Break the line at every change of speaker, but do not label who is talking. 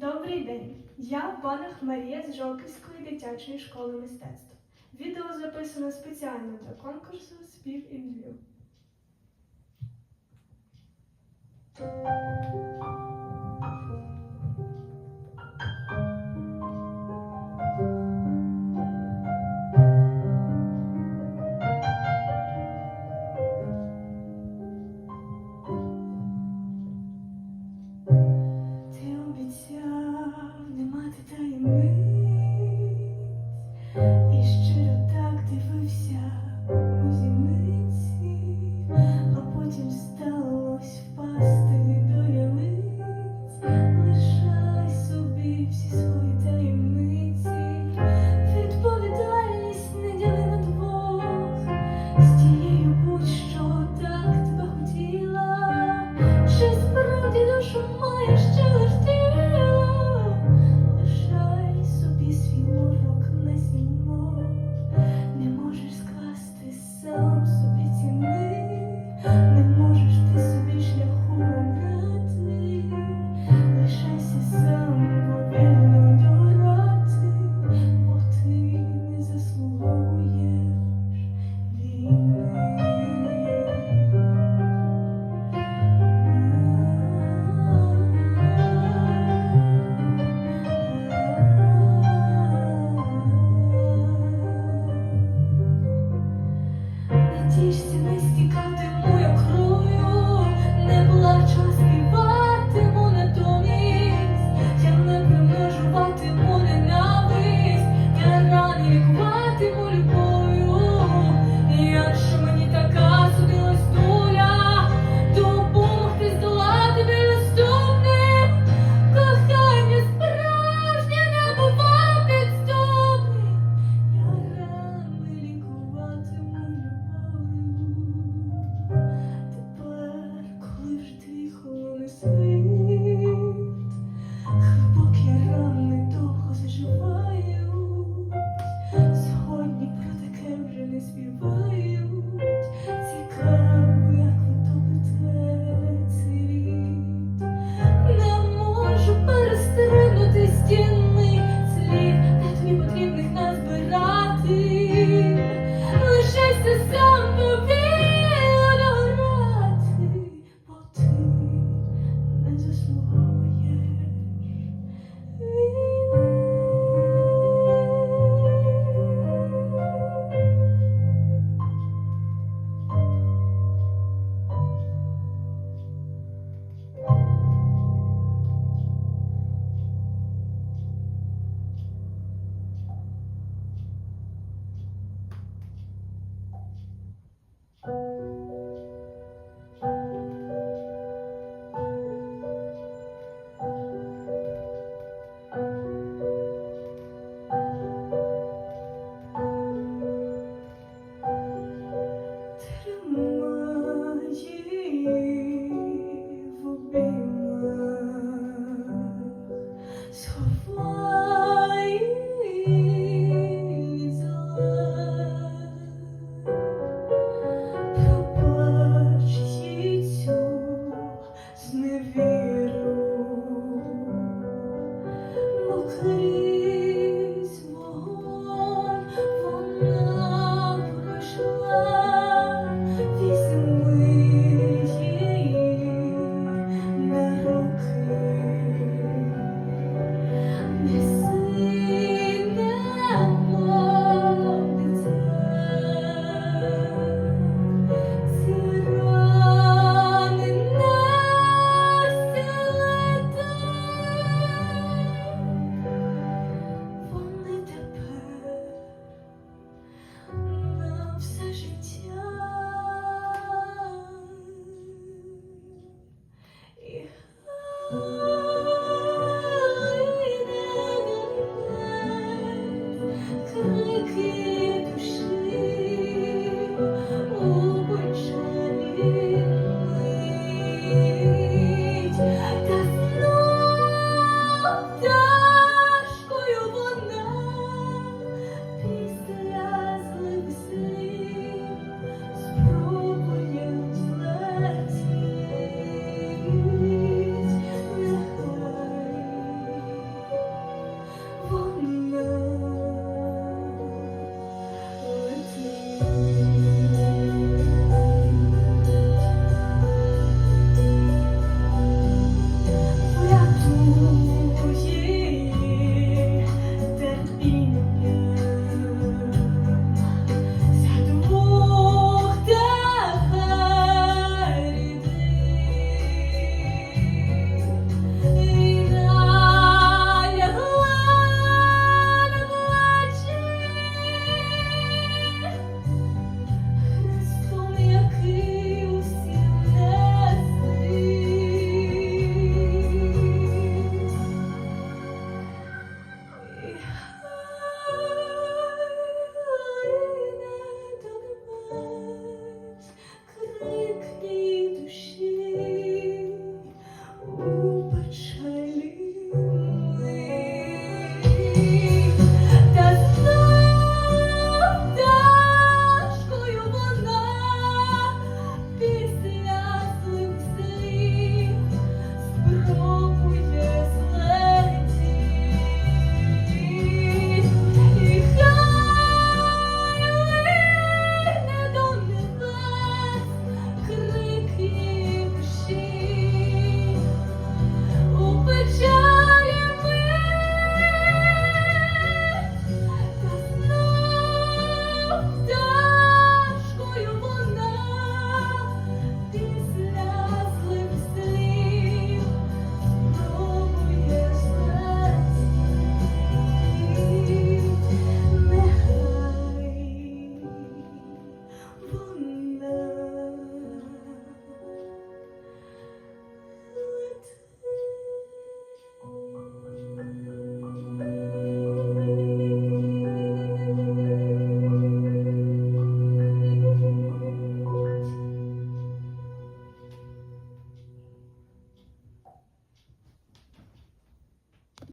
Добрий день! Я Банах Марія з Жовківської дитячої школи мистецтв. Відео записано спеціально для конкурсу Спів інтерв'ю. so